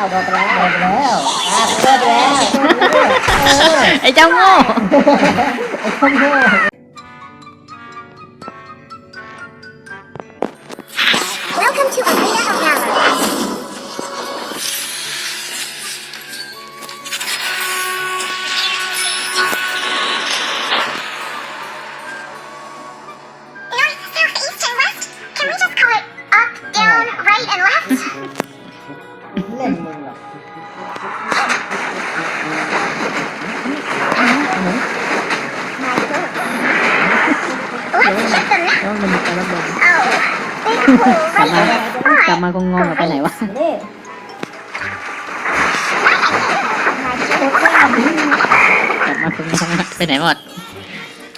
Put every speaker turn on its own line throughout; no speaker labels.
าวโดนไปแล้วโดนไปแล้วอ้าโดนไปแล้ว
ไอ้เจ้าโง่
ไอ้เจ้า
โง่ บ
right
มา
there.
กลับมาคงงงกับไปไหนวะ
นี่
กลับมาคงงงอะไปไหนหมด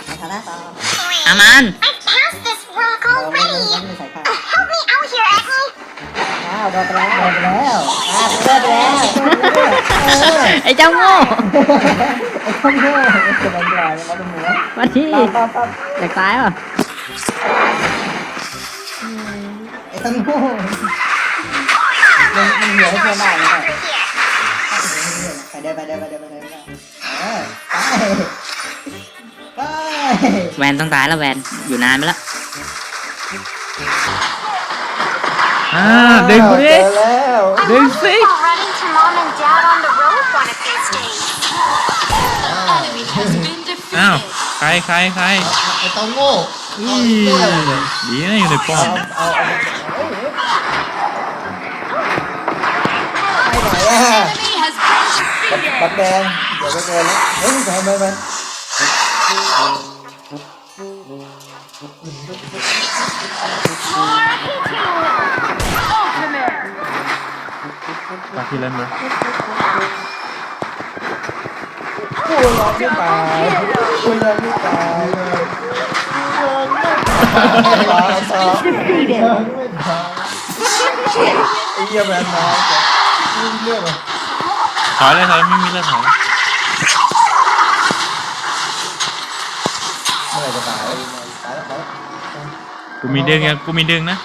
มาทางหน้าต่อ
อามัน
I've passed this rock
เราไม่เล่น
already.
ไม่ใส่ผ้า
Uh, help me out here, Agni.
อ้าวโดนไปแล้วโดนไปแล้วอ้าวโดนไปแล้วเออ
ไอ้เจ้าโง่
ไอ้คนโง่ไอ้คนลอยมาดูหมู
มาที่
ต่อต่อต่อ
อยากตายป่ะ
ไอ้คนโง่มันมันเหนียวให้เพื่อนได้ไหม
Over here.
ไปเดินไปเดินไปเดินไปเดินไปเออไปไป
แวนต้องตายแล้วแวนอยู่นานไปแล้วอ่าดึงกูดิ
เจอแล้ว
I
They
wonder
say-
if I'll run into mom and dad on the road one of these days.
enemy has been defeated.
อ้าวใครใครใคร
ไอ้เต้าโง่
อีดีนะอยู่ในป้อม
เอาเอาไป บัตรแดงเดี๋ยวไปเจอแล้วเฮ้ยทำไมมัน
ปาที่เล่นเลย
กูร้องไม่ตายกูร้องไม่ตายร้องต่อไอ้เหี้ยแมนมา จ้ะเรื่องอะไร
ถอยเลยถอยไม่มีแล้วถอย
เมื่อไหร่จะตายตายแล้วตายแล้ว
กูมีดึงอะกูมีดึงนะ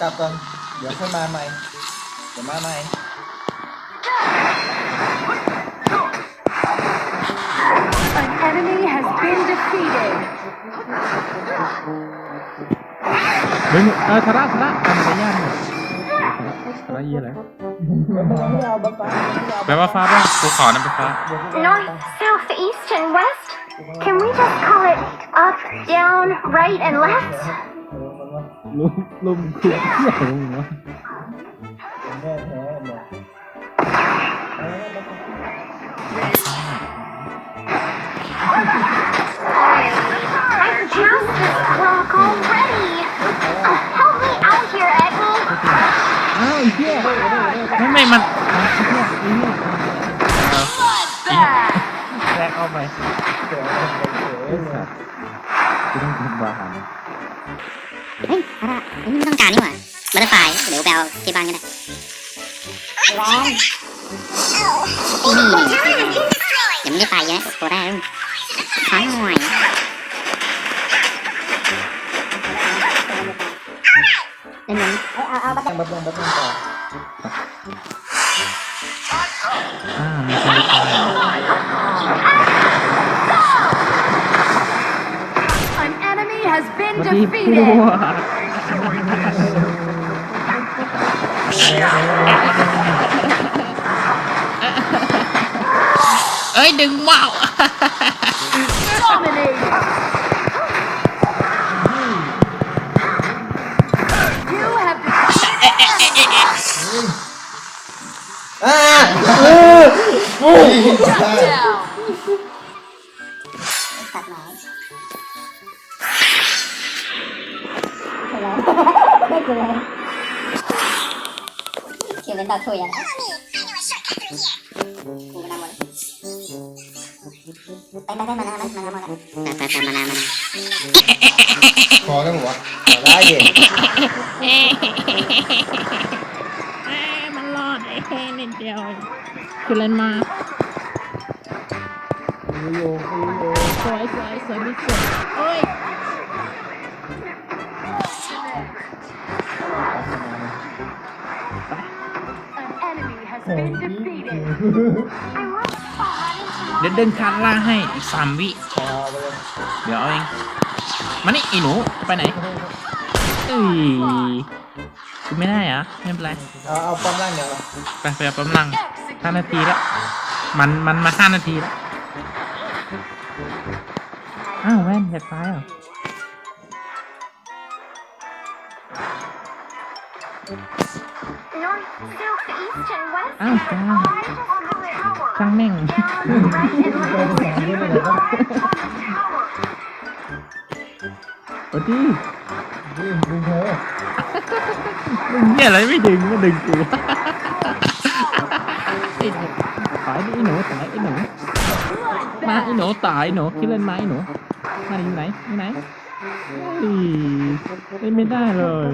กลับก่อนเดี๋ยวค่อยมาใหม่เดี๋ยวมาใหม่
An enemy has been defeated.
ดึงเออทาระทาระทำไปย่านหมด ทาระยี่อะไร
ไม่เอาบัตรไม่เอา
แปลว่าฟ้าป่ะกูขอนั่นเป็นฟ้า
North, south, east, and west? Can we just call it up, down, right, and left?
ลุมลุมคือเหี้ยของมึงวะ
แน่แท้เนี่ย
I've passed this rock already.
เหี้ย
ไม่ไม่มันแทรกเข้าไป
ไอ้สัตว์กูต้องทำบาหาร
เฮ้ยอะไรไม่ต้องการนี่หว่าบัตเตอร์ไฟเดี๋ยวไปเอาที่บ้านก็ได้
Oh,
นี่
the town has been destroyed.
เดี๋ยวไม่ได้ไปเยอะโคได้แล้วช้อน เอา
เอาบัตรบัตรบัตรต่อ
อ่ามีคนตาย
An enemy has been
มาที่พ
defeated.
วก
เอ้ยดึงว้าว
defeated
อ่า
shut down.
ตัดหน่อย
ไม่เป็นไร
ไปไปไปมาแล้วมาแล้วมาแล้วไปไปไปมาแล้วมาแล้ว
พอแล้วหรอวะ
ขอได้เย็น
มันรอดไอ้แค่นิดเดียวคือเล่นมาสวยสวยสวยไม่สวยเอ้ย
An
been defeated.
ดี๋ยวเดินคันล่าให้อีกสามวิ
เดี๋
ยวเอาเองมานี่ไอ้หนูไปไหนเอ้ยกูไม่ได้เหรอะไม่เป็นไร
เอาเอาป้อมล่างเดี๋ยว
ไปไปเอาปั๊มลังห้านาทีแล้วมันมันมาห้านาทีแล้วอ้าวแว่นอยากตายเหรอ อ้าวจ้าช่างแม่ง โอ้ดี
ดึงดึงเธอ
มึงเนี่ยอะไรไม่ดึงมาดึงกูไอ้หนูตายไอ้หนูตายไอ้หนูมาไอ้หนูตายไอ้หนูคิดเล่นมไอ้หนูมาอยู่ไหนอยู่ไหนเฮ้ยไม่ได้เลย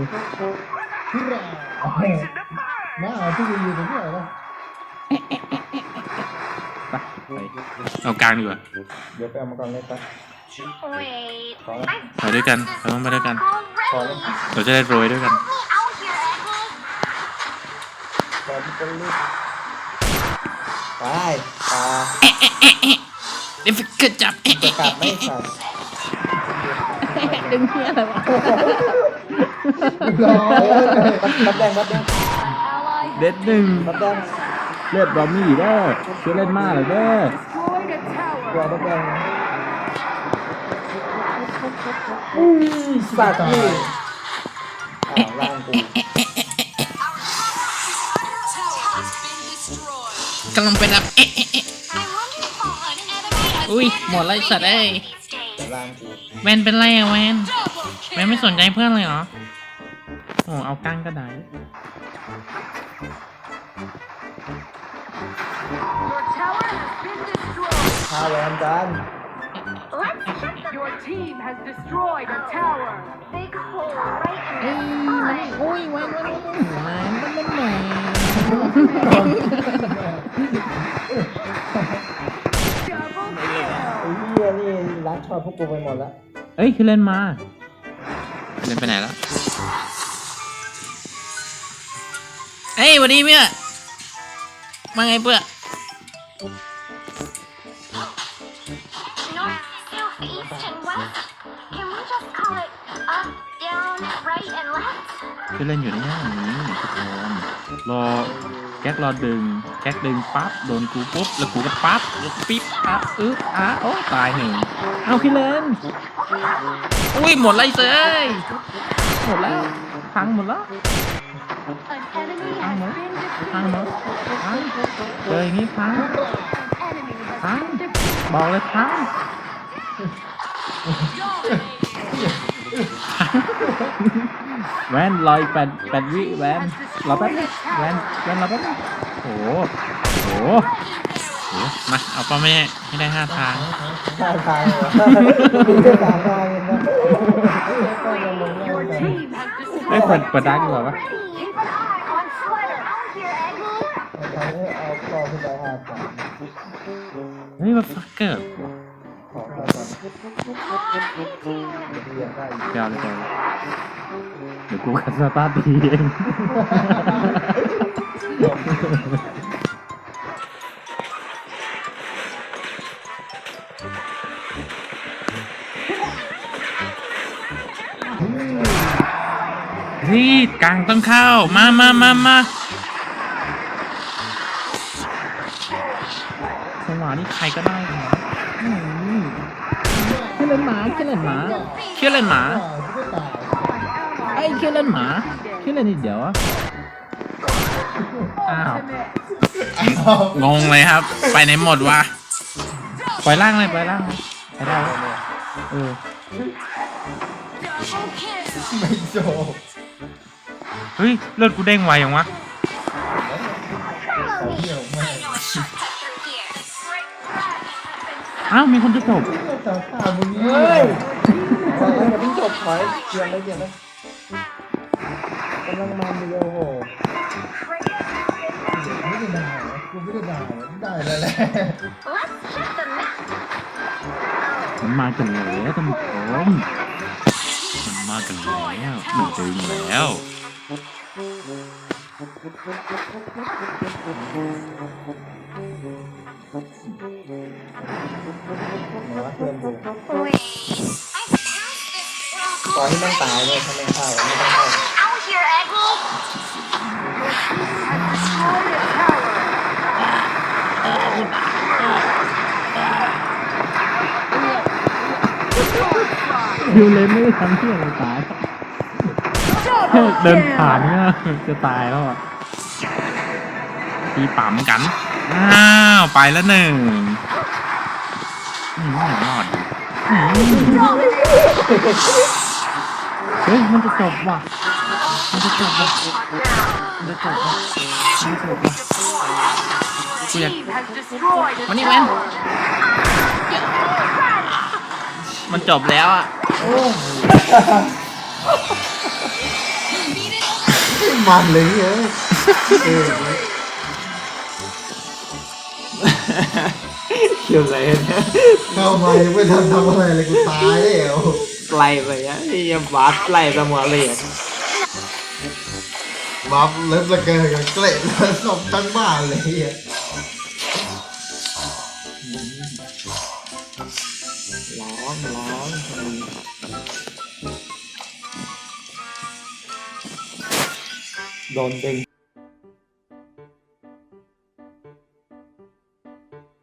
โอ้โหมาเอาที่อยู่ตรงนี้เหรอ
ไปไปเอากลางดีกว่า
เดี๋ยวไปเอามาก่อนเลยครับ
Wait.
ขอ
I
ไปด้วยกันเราต้องไปด้วยกัน
ขอ
already.
เลย
เราจะได้โรยด้วยกัน
Help me out here, Agnes.
ขอที่เป็นลูกไปตา
เดี๋ยวเกิดจับ
จะกลับไม่สัตว์
ดึงเพี้ยอะไรวะ
รอรับแดงรับแดง
เด็ดหนึ่ง
รับแดง
เลือดบอมมี่เด้ช่วยเล่นมากเลยเด้อ
รอ
tower.
รับแดงนะสัตว์นี่อ้าวล่างกู
กำลังไปรับเอ๊ะอุ้ยหมดแล้วไอ้สัตว์เอ้ย
these days.
ล่างกู
แวนเป็นไรอะแวนแวนไม่สนใจเพื่อนเลยเหรอ โอ้เอากั้งก็ได้
Your tower has been destroyed.
พาแวนกัน
Let's check the
Your team has destroyed a tower.
big hole right in
เอ้ย
the
มา
spine.
นี่อุ้ยแวนแวนแวนแวนแวนแวน
Double
ไอ้เหี้ยนี่รักชอบพวกกูไปหมดแล้ว
เอ้ยคือเล่นมา เล่นไปไหนแล้ว เอ้ยวันนี้เพื่อมาไงเพื่อ
North, south, east, and west. Can we just call it up, down, right, and left?
คือเล่นอยู่ในย่านนี้ทุกคนรอแก๊กรอดึง แก๊กดึงปั๊บโดนกูปุ๊บแล้วกูก็ปั๊บแล้วปิ๊บอะอึ๊บอะโอ้ตายหนึ่งเอาพี่เล่นอุ้ยหมดเลยเซยหมดแล้วพังหมดแล้ว
An enemy has been
พังหมด
defeated.
พังเจออย่างนี้พัง
An enemy has
Huh?
been defeated.
บอกเลยพังแวนรออีกแปดแปดวิแวนรอแป๊บนึงแวนแวนรอแป๊บนึงโอ้โหโอ้โหโอ้โหมาเอาป้อมไม่ให้ให้ได้ห้าทาง
ท่าทางเหรอมีแค่สามทางเองนะต้
เอ้ยเปิดเปิดดังดีกว่าปะ
เอาทางนี้เอาต่อขึ้นไปห้าสาม
เฮ้ยมาฟักเกอร์
ขอต่อก่อนเรียนได้อีก
เดี๋ยวเลยเดี๋ยวเลยเดี๋ยวกูขัดสตาร์ทดีเอง กลางต้องเข้า มามามามาสวานี่ใครก็ได้เหรออืมเชื่อเล่นหมาเชื่อเล่นหมาเชื่อเล่นหมา
อ่าจะไม่ตาย
ไอ้เชื่อเล่นหมาเชื่อเล่นนิดเดียวอะอ้าวงงเลยครับ ไปไหนหมดวะปล่อยล่างเลยปล่อยล่างเลยไปได้แล้วเออ
ไม่โจบ
เฮ้ย เลือดกูเด้งไวยังวะ
เขาเหี่ยวมาก
อ้าวมีคนจะจบ
สาวสาวมึงเฮ้ยตอนนั้นจะเพิ่งจบถอยเกียนเลยเกียนเลยกำลังมันเลยโอ้โหไม่ได้ด่ากูไม่ได้ด่าได้แล้วแหละ
Let's check the map.
มันมากันแล้วท่านผู้ชมมันมากันแล้วมันดึงแล้ว
หนูว่าเพื่ อนดูตอนที่แม่งตายเลยถ้าไม่เข้าไม่ต้องเข้า
Out here, Agni!
Destroyed a tower.
ยูเลนไม่ได้ทำเที่ยอะไรตาย เดินผ่านเนี่ยจะตายแล้วอะทีปั๊มกัน อ้าว ไปแล้วหนึ่งอืมยังรอดอยู่อืมเฮ้ย มันจะจบว่ะ มันจะจบว่ะ มันจะจบว่ะมันจะจบว่ะกูอยาก
Team has destroyed a
มานี่แว่น
tower.
มันจบแล้วอะ
มันเลยเอ้ยเออเกี่ยวอะไรเนี่ย
เข้ามายังไม่ทันทำอะไรเลยกูตายแล้ว
ไกลไปอะไอ้ยบาสไกลเสมอเลยอะ
บัฟเล็บละเกินกันเกล็ดแล้วศพทั้งบ้านเลยอะ
โดนดึง